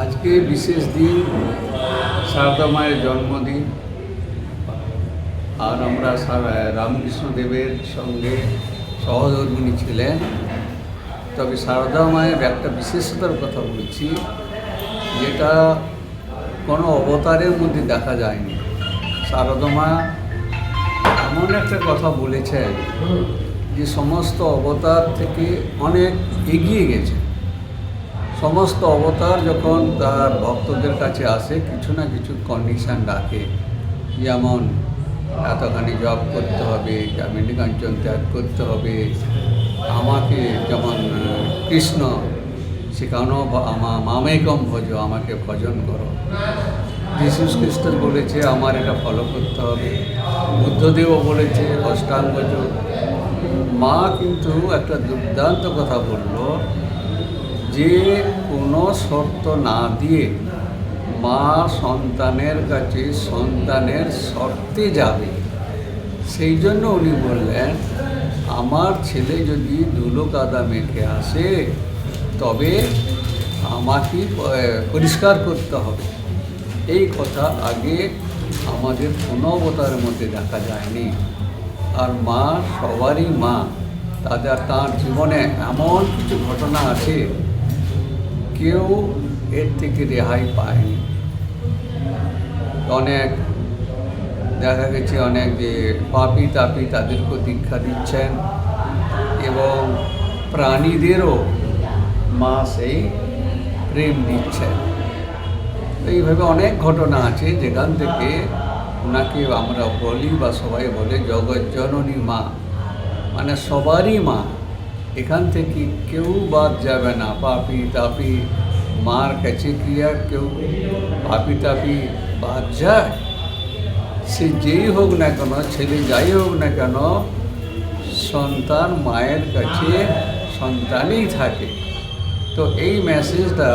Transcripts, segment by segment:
আজকে বিশেষ দিন, সারদা মায়ের জন্মদিন। আর আমরা রামকৃষ্ণ দেবের সঙ্গে সহধর্মিনী ছিলেন। তবে সারদা মায়ের একটা বিশেষতার কথা বলছি, যেটা কোনো অবতারের মধ্যে দেখা যায়নি। সারদা মা এমন একটা কথা বলেছেন যে সমস্ত অবতার থেকে অনেক এগিয়ে গেছে। সমস্ত অবতার যখন তার ভক্তদের কাছে আসে, কিছু না কিছু কন্ডিশন রাখে। যেমন, এতখানি জব করতে হবে কাঞ্চন ত্যাগ করতে হবে। আমাকে যেমন কৃষ্ণ শেখানো আমা, মামেকম ভোজ, আমাকে ভজন করো। যিশু খ্রিস্ট বলেছে, আমার এটা ফলো করতে হবে। বুদ্ধদেবও বলেছে, অষ্টাঙ্গ যোগ। মা কিন্তু একটা দুর্দান্ত কথা বলল যে কোনো শর্ত না দিয়ে মা সন্তানের কাছে সন্তানের শর্তে যাবে। সেই জন্য উনি বললেন, আমার ছেলে যদি ধুলো কাদা মেখে আসে, তবে আমাকে পরিষ্কার করতে হবে। এই কথা আগে আমাদের কোনো অবতারের মধ্যে দেখা যায়নি। আর মা সবারই মা, তাদের, তার জীবনে এমন কিছু ঘটনা আছে কেউ এর থেকে রেহাই পায়নি। অনেক দেখা গেছে অনেক যে পাপি তাপি তাদেরকেও দীক্ষা দিচ্ছেন এবং প্রাণীদেরও মা সেই প্রেম দিচ্ছেন। এইভাবে অনেক ঘটনা আছে, যেখান থেকে ওনাকে আমরা বলি বা সবাই বলে জগৎ জননী মা মানে সবারই মা। এখান থেকে কেউ বাদ যাবে না। পাপি তাপি, মার কাছে কি আর কেউ পাপি তাপি বাদ যায়। সে যেই হোক না কেন, ছেলে যাই হোক না কেন, সন্তান মায়ের কাছে সন্তানই থাকে। তো এই মেসেজটা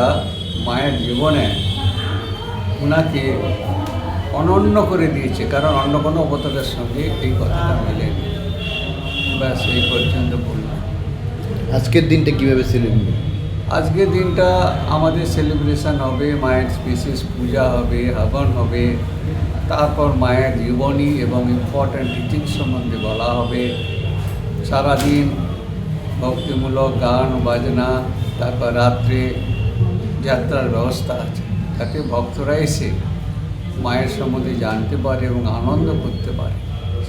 মায়ের জীবনে ওনাকে অনন্য করে দিয়েছে। কারণ অন্য কোনো অবতারের সঙ্গে এই কথাটা মেলেনি ব্যাস, এই পর্যন্ত বললাম। আজকের দিনটা কীভাবে সেলিব্রেট আজকের দিনটা আমাদের সেলিব্রেশন হবে মায়ের বিশেষ পূজা হবে হবন হবে তারপর মায়ের জীবনী এবং ইম্পর্ট্যান্ট টিচিং সম্বন্ধে বলা হবে। সারাদিন ভক্তিমূলক গান বাজনা তারপর রাত্রে যাত্রার ব্যবস্থা আছে। যাতে ভক্তরা এসে মায়ের সম্বন্ধে জানতে পারে এবং আনন্দ করতে পারে।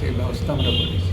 সেই ব্যবস্থা আমরা করেছি।